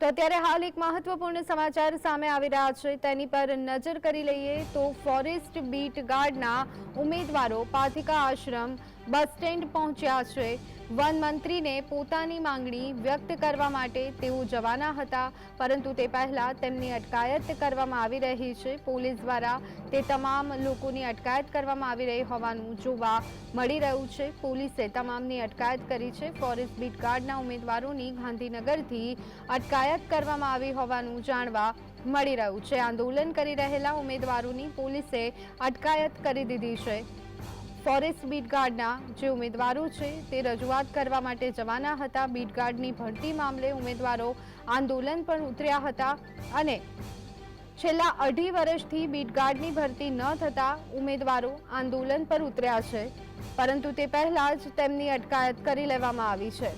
તો અત્યારે હાલ એક મહત્વપૂર્ણ સમાચાર સામે આવી રહ્યા છે. તેની પર નજર કરી લઈએ તો ફોરેસ્ટ બીટ ગાર્ડના ઉમેદવારો પાથિકા આશ્રમ બસ સ્ટેન્ડ પહોંચ્યા છે. વન મંત્રીને પોતાની માંગણી વ્યક્ત કરવા માટે તેઓ જવાના હતા, પરંતુ તે પહેલા તેમની અટકાયત કરવામાં આવી રહી છે. પોલીસ દ્વારા તે તમામ લોકોની અટકાયત કરવામાં આવી રહી હોવાનું જોવા મળી રહ્યું છે. પોલીસે તમામની અટકાયત કરી છે. ફોરેસ્ટ બીટ ગાર્ડના ઉમેદવારોની ગાંધીનગરથી અટકાયત કરવામાં આવી હોવાનું જાણવા મળી રહ્યું છે. આંદોલન કરી રહેલા ઉમેદવારોની પોલીસે અટકાયત કરી દીધી છે. ફોરેસ્ટ બીટગાર્ડના જે ઉમેદવારો છે તે રજૂઆત કરવા માટે જવાના હતા. બીટ ગાર્ડની ભરતી મામલે ઉમેદવારો આંદોલન પણ ઉતર્યા હતા અને છેલ્લા અઢી વર્ષથી બીટગાર્ડની ભરતી ન થતાં ઉમેદવારો આંદોલન પર ઉતર્યા છે. પરંતુ તે પહેલાં જ તેમની અટકાયત કરી લેવામાં આવી છે.